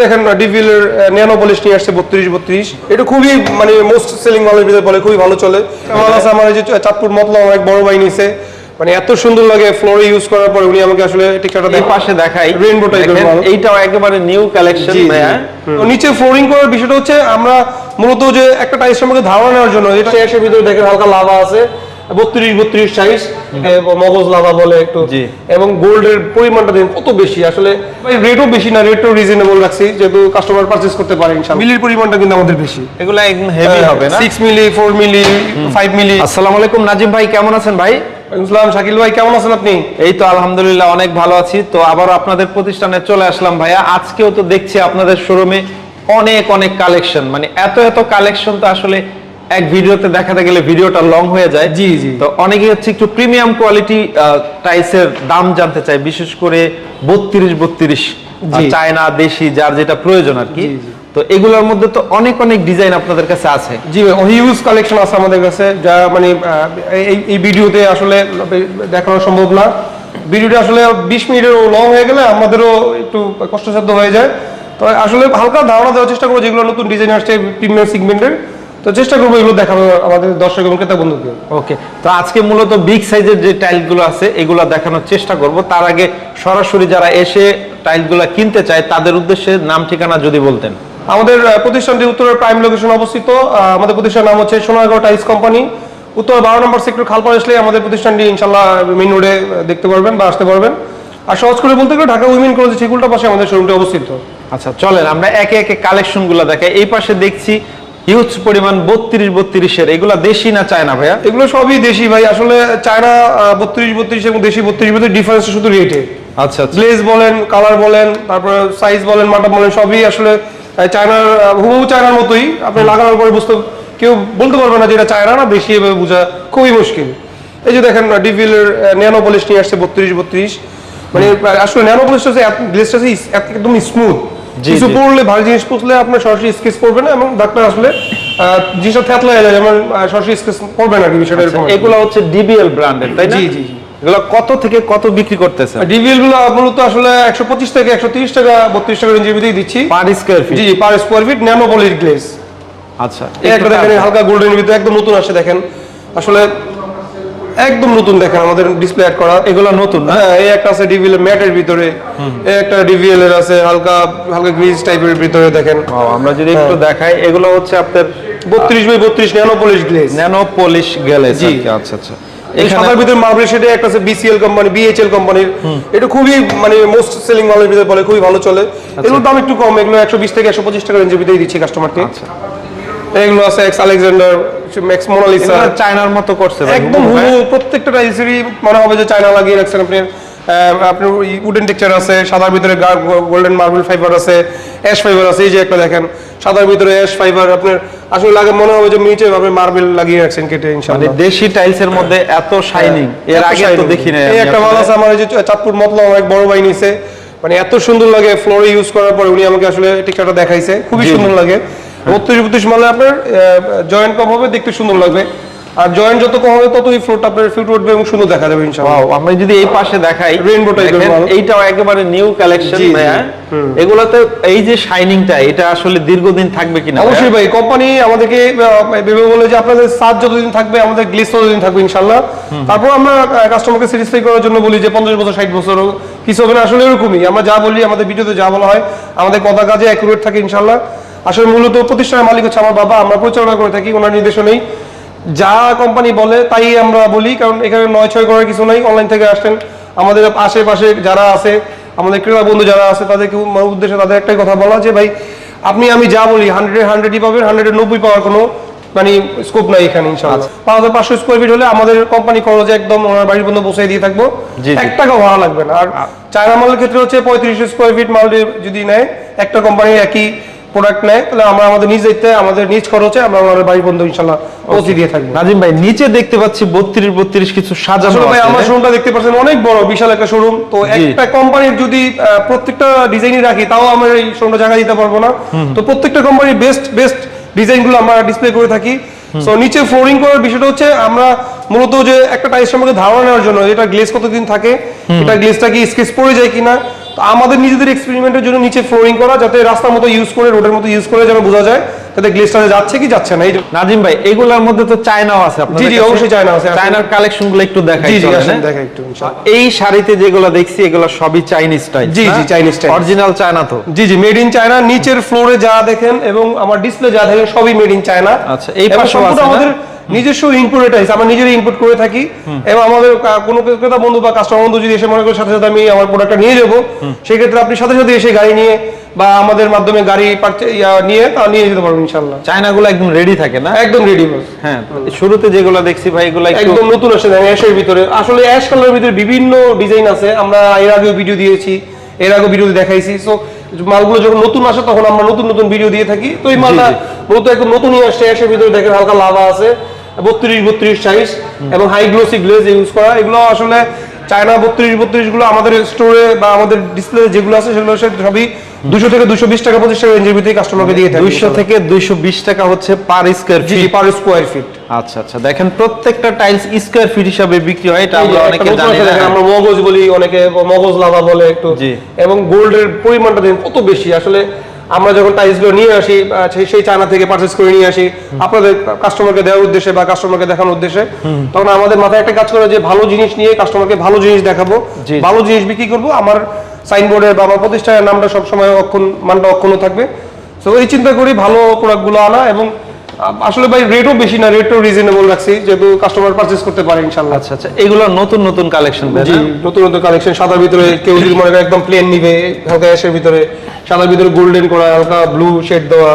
দেখেন ডিভিল এর nano polish নিয়ে আসছে বত্রিশ বত্রিশ। এটা খুবই মানে মোস্ট সেলিং মালের ভিতরে বলে খুবই ভালো চলে। আমার আছে আমার যে চাঁদপুর মতলা অনেক বড় ভাই নিছে। মানে এত সুন্দর লাগে ফ্লোরে ইউজ করার পরে উনি আমাকে আসলে টিকটাটা দেখ পাশে দেখাই। দেখেন, মাল। এইটাও একেবারে নিউ কালেকশন ভাইয়া। তো নিচে ফ্লোরিং করার বিষয়টা হচ্ছে আমরা মূলত যে একটা টাইস সম্পর্কে ধারণা নেওয়ার জন্য এটা এসে ভিতরে দেখেন হালকা লাভা আছে। বত্রিশ বত্রিশ সাইজ মগজ লাভা বলে একটু। এবং গোল্ডের পরিমাণটা দেখেন কত বেশি? আসলে রেটও বেশি না রেটও রিজনেবল রাখছি যেহেতু কাস্টমার পারচেস করতে পারে মিলির পরিমাণটা কিন্তু আমাদের বেশি। এগুলো একদম হেভি হবে না? Six milli four milli five milli আসসালামু আলাইকুম নাজিম ভাই কেমন আছেন ভাই? ইসলাম শাকিল ভাই কেমন আছেন আপনি? এই তো আলহামদুলিল্লাহ অনেক ভালো আছি। তো আবার আপনাদের প্রতিষ্ঠানে চলে আসলাম ভাইয়া। আজকেও তো দেখছি আপনাদের শোরুমে অনেক অনেক কালেকশন মানে এত এত কালেকশন তো আসলে এক ভিডিওতে দেখাতে গেলে ভিডিওটা লং হয়ে যায় জি, জি। তো অনেকে হচ্ছে একটু প্রিমিয়াম কোয়ালিটি টাইসের দাম জানতে চায় বিশেষ করে বত্রিশ বত্রিশ। চায়না দেশি যার যেটা প্রয়োজন আর কি। তো এগুলোর মধ্যে তো অনেক অনেক ডিজাইন আপনাদের কাছে আছে জি হিউজ কালেকশন আছে আমাদের কাছে যা মানে এই এই ভিডিওতে আসলে দেখানো সম্ভব না ভিডিওটা আসলে বিশ মিনিটের লং হয়ে গেলে আমাদেরও একটু কষ্টসাধ্য হয়ে যায় তো আসলে হালকা ধারণা দেওয়ার চেষ্টা করব যেগুলো নতুন ডিজাইন আসছে প্রিমিয়াম সেগমেন্টের তো চেষ্টা করব এগুলো দেখানো আমাদের দর্শক এবং ক্রেতা বন্ধুকে। ওকে তো আজকে মূলত বিগ সাইজের যে টাইলগুলো আছে এগুলো দেখানোর চেষ্টা করব। তার আগে সরাসরি যারা এসে টাইলগুলো কিনতে চায় তাদের উদ্দেশ্যে নাম ঠিকানা যদি বলতেন। আমাদের প্রতিষ্ঠানটি উত্তরের প্রাইম লোকেশন অবস্থিত। আমাদের প্রতিষ্ঠানের নাম হচ্ছে সোনারগাঁও টাইলস কোম্পানি উত্তর বারো নম্বর সেক্টর খালপাড় আসলে আমাদের প্রতিষ্ঠানটি ইনশাল্লাহ মেইন রোডে দেখতে পারবেন বা আসতে পারবেন। আর সহজ করে বলতে গেলে ঢাকা উইমেন কলেজ সেগুলোটা পাশে আমাদের শোরুমটি অবস্থিত। আচ্ছা চলেন আমরা একে একে কালেকশনগুলো দেখাই। এই পাশে দেখছি হিউজ পরিমাণ বত্রিশ বত্রিশের এগুলা দেশি না চায়না ভাইয়া? এগুলো সবই দেশি ভাই আসলে চায়না বত্রিশ বত্রিশ এবং দেশি বত্রিশ মধ্যে ডিফারেন্স শুধু রেটে আচ্ছা আচ্ছা। গ্লেজ বলেন কালার বলেন তারপরে সাইজ বলেন মাটা বলেন সবই আসলে চায়নার হুবহু চায়নার মতোই। আপনি লাগানোর পরে বুঝতে কেউ বলতে পারবে না যে এটা চায়না না দেশি এভাবে বোঝা খুবই মুশকিল। এই যে দেখেন ডিভিলের ন্যানো পলিশ নিয়ে আসছে বত্রিশ বত্রিশ। মানে আসলে ন্যানো পলিশটা একদম স্মুথ কিছু পড়লে ভারী জিনিস পড়লে আপনার সরাসরি স্কেচ পড়বে না এবং ডাক্তার আসলে জিনিসটা থ্যাতলা হয়ে যায় যেমন সরাসরি স্কেচ পড়বে না বিষয়টা এরকম এগুলো হচ্ছে ডিবিএল ব্র্যান্ডের তাই না? জি, জি। এগুলো কত থেকে কত বিক্রি করতেছে ডিভিএলগুলো মূলত আসলে একশো পঁচিশ থেকে একশো তিরিশ টাকা বত্রিশ টাকা রেঞ্জের ভিতরেই দিচ্ছি। পার স্কোয়ার ফিট জি জি পার স্কোয়ার ফিট ন্যানো পলির গ্লেজ আচ্ছা একটা দেখেন হালকা গোল্ডেন ভিতরে একদম নতুন আসছে দেখেন। আসলে একদম নতুন দেখেন আমাদের ডিসপ্লে অ্যাড করা। এগুলো নতুন হ্যাঁ এই একটা আছে ডিভিএল ম্যাটের ভিতরে। এই একটা ডিভিএল এর আছে হালকা হালকা গ্রিজ টাইপের ভিতরে দেখেন। আমরা যদি একটু দেখাই এগুলো হচ্ছে আপনার বত্রিশ বাই বত্রিশ nano polish glaze nano polish গেলে জি। আচ্ছা আচ্ছা। এই সাদার ভিতরে মার্বেল শেডে একটা আছে বিসিএল কোম্পানি বিএইচএল কোম্পানির এটা খুবই মানে মোস্ট সেলিং মালের ভিতরে বলে খুবই ভালো চলে। এগুলোর দাম একটু কম এগুলো একশো বিশ থেকে একশো পঁচিশ টাকা রেঞ্জের ভিতরেই দিচ্ছি কাস্টমারকে আচ্ছা। এগুলো আছে এক্স আলেকজান্ডার ম্যাক্স মোনালিসা চায়নার মতো করছে একদম হ্যাঁ? প্রত্যেকটা টাইলসেরই মনে হবে যে চায়না লাগিয়ে রাখছেন আপনি। আপনার উডেন টেক্সচার আছে সাদার ভিতরে গোল্ডেন মার্বেল ফাইবার আছে অ্যাশ ফাইবার আছে এই যে একটা দেখেন সাদার ভিতরে অ্যাশ ফাইবার আপনার আসলে লাগে মনে হবে যে নিচে আপনি মার্বেল লাগিয়ে রাখছেন কেটে মানে ইনশাআল্লাহ দেশি টাইলস এর মধ্যে এত শাইনিং এর আগে তো দেখি না এই একটা মাল আছে আমার এই যে চাঁদপুর মতলা অনেক বড় ভাই নিছে। মানে এত সুন্দর লাগে ফ্লোরে ইউজ করার পরে উনি আমাকে আসলে টিকটাটা দেখাইছে। খুবই। সুন্দর লাগে। বত্রিশ বত্রিশ আপনার জয়েন্ট কম হবে দেখতে সুন্দর লাগবে। আর জয়েন্ট যত কম হবে ততই ফ্লোরটা আপনার ফিট উঠবে এবং সুন্দর দেখা যাবে ইনশাআল্লাহ। আমরা যদি এই পাশে দেখাই। এইটাও একেবারে নিউ কালেকশন। ভাইয়া। এগুলোতে এই যে শাইনিংটা এটা আসলে দীর্ঘদিন থাকবে কিনা অবশ্যই ভাই কোম্পানি আমাদেরকে ভেবে বলে যে আপনাদের সাত যতদিন থাকবে আমাদের গ্লিস ততদিন থাকবে ইনশাল্লাহ তারপর আমরা কাস্টমারকে স্যাটিসফাই করার জন্য বলি যে পঞ্চাশ বছর ষাট বছর কিছু হবে না আসলে এরকমই। আমরা যা বলি আমাদের ভিডিওতে যা বলা হয় আমাদের কথা কাজে অ্যাকুরেট থাকে ইনশাল্লাহ আসলে মূলত প্রতিষ্ঠানের মালিক হচ্ছে আমার বাবা আমরা পরিচালনা করে থাকি ওনার নির্দেশনেই যা কোম্পানি বলে তাই আমরা বলি কারণ এখানে নয় ছয় করার কিছু নাই অনলাইন থেকে আসেন আমাদের আশেপাশে যারা আছে আমাদের ক্রীড়া বন্ধু যারা আছে তাদেরকে উদ্দেশ্যে তাদের একটাই কথা বলা যে ভাই আপনি আমি যা বলি হান্ড্রেড হান্ড্রেডই পাবেন হান্ড্রেড নব্বই পাওয়ার কোনো মানে স্কোপ নাই এখানে ইনশাআল্লাহ। পাঁচ হাজার পাঁচশো স্কোয়ার ফিট হলে আমাদের কোম্পানি খরচে একদম ওনার বাড়ির পর্যন্ত পৌঁছে দিয়ে থাকব। এক টাকা ভাড়া লাগবে না। আর চায়না মালের ক্ষেত্রে হচ্ছে পঁয়ত্রিশ স্কোয়ার ফিট মাল যদি নেয় একটা কোম্পানি একই প্রোডাক্ট নেয় তাহলে আমরা আমাদের নিজ দায়িত্বে আমাদের নিজ খরচে আমরা ওনার বাড়ির পর্যন্ত ইনশাল্লাহ পৌঁছে দিয়ে থাকব। নাজিম ভাই নিচে দেখতে পাচ্ছি বত্রিশ বত্রিশ কিছু সাজানো ভাই আমার হ্যাঁ? শোরুমটা দেখতে পাচ্ছেন অনেক বড় বিশাল একটা শোরুম তো একটা কোম্পানির যদি প্রত্যেকটা ডিজাইনই রাখি তাও আমরা এই শোরুমটা জায়গা দিতে পারব না। তো প্রত্যেকটা কোম্পানির বেস্ট বেস্ট ডিজাইনগুলো আমরা ডিসপ্লে করে থাকি। সো নিচে ফ্লোরিং করার বিষয়টা হচ্ছে আমরা মূলত যে একটা টাইস সম্পর্কে ধারণা নেওয়ার জন্য এটা গ্লেজ কতদিন থাকে এটা গ্লেজটা কি স্কেচ পড়ে যায় কিনা তো আমাদের নিজেদের এক্সপেরিমেন্টের জন্য নিচে ফ্লোরিং করা যাতে রাস্তার মতো ইউজ করে রোডের মতো ইউজ করে যেন বোঝা যায় যাতে গ্লেসটা যাচ্ছে কি যাচ্ছে না এই নাজিম ভাই এগুলোর মধ্যে তো চায়নাও আছে আপনাদের জি, জি, অবশ্যই চায়না আছে। চায়নার কালেকশনগুলো একটু দেখাই জি জি হ্যাঁ? দেখা একটু এই শাড়িতে যেগুলো দেখছি এগুলো সবই চাইনিজ টাইপ জি, জি, চাইনিজ type। অরিজিনাল চায়না তো জি জি মেড ইন চায়না নিচের ফ্লোরে যা দেখেন এবং আমার ডিসপ্লে যা দেখেন সবই মেড ইন চায়না আচ্ছা, এই না? আমাদের নিজস্ব ইম্পোর্টাইজ আমরা নিজেরাই ইম্পোর্ট করে থাকি। এবং আমাদের কোনো ক্রেতা বন্ধু বা কাস্টমার বন্ধু যদি এসে মনে করে সাথে সাথে আমি আমার প্রোডাক্টটা নিয়ে যাব সেক্ষেত্রে আপনি সাথে সাথে এসে গাড়ি নিয়ে বা আমাদের মাধ্যমে গাড়ি নিয়ে তা নিয়ে যেতে পারবেন ইনশাল্লাহ চায়না গুলো একদম রেডি থাকে না? একদম রেডি হ্যাঁ শুরুতে যেগুলো দেখছি ভাই এগুলো একদম নতুন আসে অ্যাশের ভিতরে। আসলে অ্যাশ কালারের ভিতরে বিভিন্ন ডিজাইন আছে। আমরা এর আগেও ভিডিও দিয়েছি এর আগেও ভিডিও দেখাইছি। সো মালগুলো যখন নতুন আসে তখন আমরা নতুন নতুন ভিডিও দিয়ে থাকি। তো এই মালটা মূলত একদম নতুনই আসছে অ্যাশের ভিতরে দেখেন হালকা লাভা আছে। বত্রিশ বত্রিশ সাইজ এবং হাই গ্লোসি গ্লেজ ইউজ করা। এগুলো আসলে চায়না বত্রিশ বত্রিশগুলো আমাদের স্টোরে বা আমাদের ডিসপ্লে যেগুলো আছে সেগুলো সবই দুশো থেকে দুশো বিশ টাকা পঁচিশ টাকা রেঞ্জের ভিতরে কাস্টমারকে দিয়ে থাকি। দুইশো থেকে দুইশো বিশ টাকা হচ্ছে per square feet per square feet আচ্ছা আচ্ছা দেখেন প্রত্যেকটা টাইলস স্কোয়ার ফিট হিসাবে বিক্রি হয় এটা আমরা অনেকে জানি আমরা মগজ বলি অনেকে মগজ লাভা বলে একটু। এবং গোল্ডের পরিমাণটা দেখেন কত বেশি আসলে আমরা যখন টাইলসগুলো নিয়ে আসি সেই- চায়না থেকে পারচেস করে নিয়ে আসি আপনাদের কাস্টমারকে দেওয়ার উদ্দেশ্যে বা কাস্টমারকে দেখানোর উদ্দেশ্যে তখন আমাদের মাথায় একটা কাজ করে যে ভালো জিনিস নিয়ে কাস্টমারকে ভালো জিনিস দেখাবো। ভালো জিনিস বিক্রি করব। আমার সাইনবোর্ডের বা আমার প্রতিষ্ঠানের নামটা সবসময় অক্ষণ মানটা অক্ষুণ্ণ থাকবে। তো এই চিন্তা করি ভালো প্রোডাক্টগুলো আনা এবং আসলে ভাই রেটও বেশি না রেটও রিজনেবল রাখছি যেহেতু কাস্টমার পারচেস করতে পারে ইনশাল্লাহ আচ্ছা আচ্ছা এগুলো নতুন নতুন কালেকশন জি নতুন নতুন কালেকশন সাদার ভিতরে কেউ যদি মনে করে একদম প্লেন নিবে হালকা অ্যাশের ভিতরে সাদার ভিতরে গোল্ডেন করা হালকা ব্লু শেড দেওয়া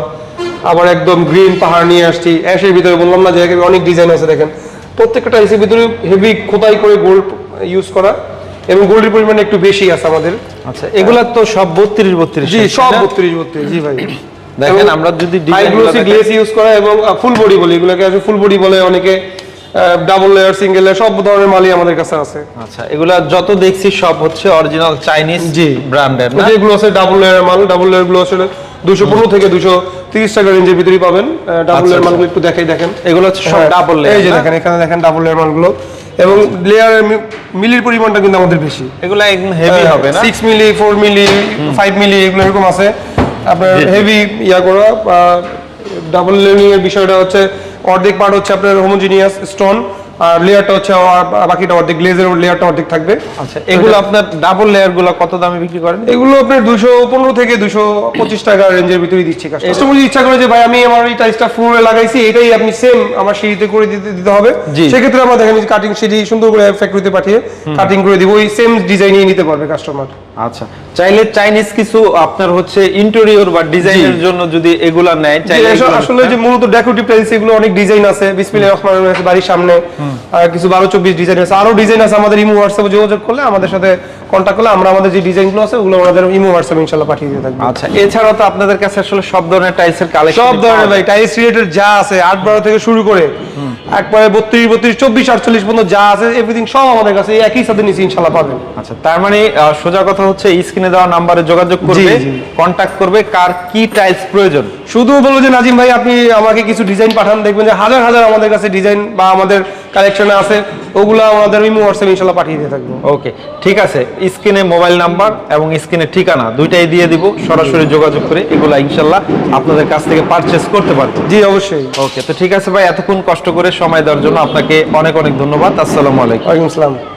আবার একদম গ্রিন পাহাড় নিয়ে আসছি অ্যাশের ভিতরে বললাম না যে অনেক ডিজাইন আছে দেখেন। প্রত্যেকটা টাইলসের ভিতরে হেভি খোদাই করে গোল্ড ইউজ করা এবং গোল্ডের পরিমাণ একটু বেশি আছে আমাদের। আচ্ছা এগুলা তো সব বত্রিশ বত্রিশ জি সব বত্রিশ বত্রিশ জি ভাই। দেখেন আমরা যদি হাই ডিজাইন গ্লেস ইউজ করা এবং ফুল বডি বলে এগুলোকে আছে ফুল বডি বলে অনেকে ডাবল লেয়ার সিঙ্গেল লেয়ার সব ধরনের মালই আমাদের কাছে আছে। আচ্ছা এগুলা যত দেখছি সব হচ্ছে অরিজিনাল চাইনিজ জি। ব্র্যান্ডের না? যেগুলো আছে ডাবল লেয়ার মাল ডাবল লেয়ারগুলো আসলে দুশো পনেরো থেকে দুশো তিরিশ টাকা রেঞ্জের ভিতরেই পাবেন ডাবল লেয়ার। মালগুলো একটু দেখাই দেখেন। এগুলো হচ্ছে সব হ্যাঁ, ডাবল এই যে দেখেন এখানে দেখেন ডাবল লেয়ার মালগুলো। এবং লেয়ারের মিলির পরিমাণটা কিন্তু আমাদের বেশি। এগুলো একদম হেভি হবে না? Six milli four milli five milli এগুলো এরকম আছে। আপনার। হেভি ইয়া করা ডাবল লেয়ারিং এর বিষয়টা হচ্ছে অর্ধেক পার্ট হচ্ছে আপনার হোমোজিনিয়াস স্টোন আর লেয়ারটা হচ্ছে বাকিটা অর্ধেক গ্লেজের লেয়ারটা অর্ধেক থাকবে। আচ্ছা এগুলো আপনার ডাবল লেয়ারগুলো কত দামে বিক্রি করেন? এগুলো আপনার দুশো পনেরো থেকে দুশো পঁচিশ টাকা রেঞ্জের ভিতরেই দিচ্ছি কাস্টমার যদি ইচ্ছা করে যে ভাই আমি আমার এই টাইলসটা ফ্লোরে লাগাইছি এটাই আপনি সেম আমার সিঁড়িতে করে দিতে দিতে হবে। সেক্ষেত্রে আমরা দেখেন কাটিং সিঁড়ি সুন্দর করে ফ্যাক্টরিতে পাঠিয়ে কাটিং করে দিব। ওই সেম ডিজাইনই নিতে পারবে কাস্টমার আচ্ছা চাইলে চাইনিজ কিছু আপনার হচ্ছে ইন্টেরিয়র বা ডিজাইনের জন্য যদি এগুলা নেয় চাইলে আসলে যে মূলত ডেকোরেটিভ টাইলস এগুলো অনেক ডিজাইন আছে। বিসমিল্লাহির রহমানির রহিম বাড়ির সামনে। কিছু বারো চব্বিশ ডিজাইন আছে। আরও ডিজাইন আছে আমাদের ইমো হোয়াটসঅ্যাপে যোগাযোগ করলে আমাদের সাথে কন্ট্যাক্ট করলে আমরা আমাদের যে ডিজাইনগুলো আছে ওগুলো আমাদের ইমো হোয়াটসঅ্যাপে ইনশাল্লাহ পাঠিয়ে দিয়ে থাকব। আচ্ছা এছাড়াও তো আপনাদের কাছে আসলে সব ধরনের টাইলসের কালেকশন সব ধরনের ভাই টাইলস রিলেটেড যা আছে আট বারো থেকে শুরু করে একবারে বত্রিশ বত্রিশ চব্বিশ আটচল্লিশ পর্যন্ত যা আছে এভরিথিং সব আমাদের কাছে একই সাথে নিচে ইনশাল্লাহ পাবেন। আচ্ছা তার মানে সোজা কথা হচ্ছে স্ক্রিনে দেওয়া নাম্বারে যোগাযোগ করবে জি। কন্টাক্ট করবে কার কি টাইলস প্রয়োজন। শুধু বলব যে নাজিম ভাই আপনি আমাকে কিছু ডিজাইন পাঠান দেখবেন যে হাজার হাজার আমাদের কাছে ডিজাইন বা আমাদের কালেকশনে আছে ওগুলো আমাদের ইমো হোয়াটসঅ্যাপ ইনশাল্লাহ পাঠিয়ে দিয়ে থাকব। ওকে ঠিক আছে স্ক্রিনে মোবাইল নাম্বার এবং স্ক্রিনে ঠিকানা দুইটাই দিয়ে দিব সরাসরি যোগাযোগ করে এগুলো ইনশাল্লাহ আপনাদের কাছ থেকে পারচেস করতে পারব। জি অবশ্যই। ওকে তো ঠিক আছে ভাই এতক্ষণ কষ্ট করে সময় দেওয়ার জন্য আপনাকে অনেক অনেক ধন্যবাদ আসসালামু আলাইকুম। ওয়ালাইকুম আসসালাম।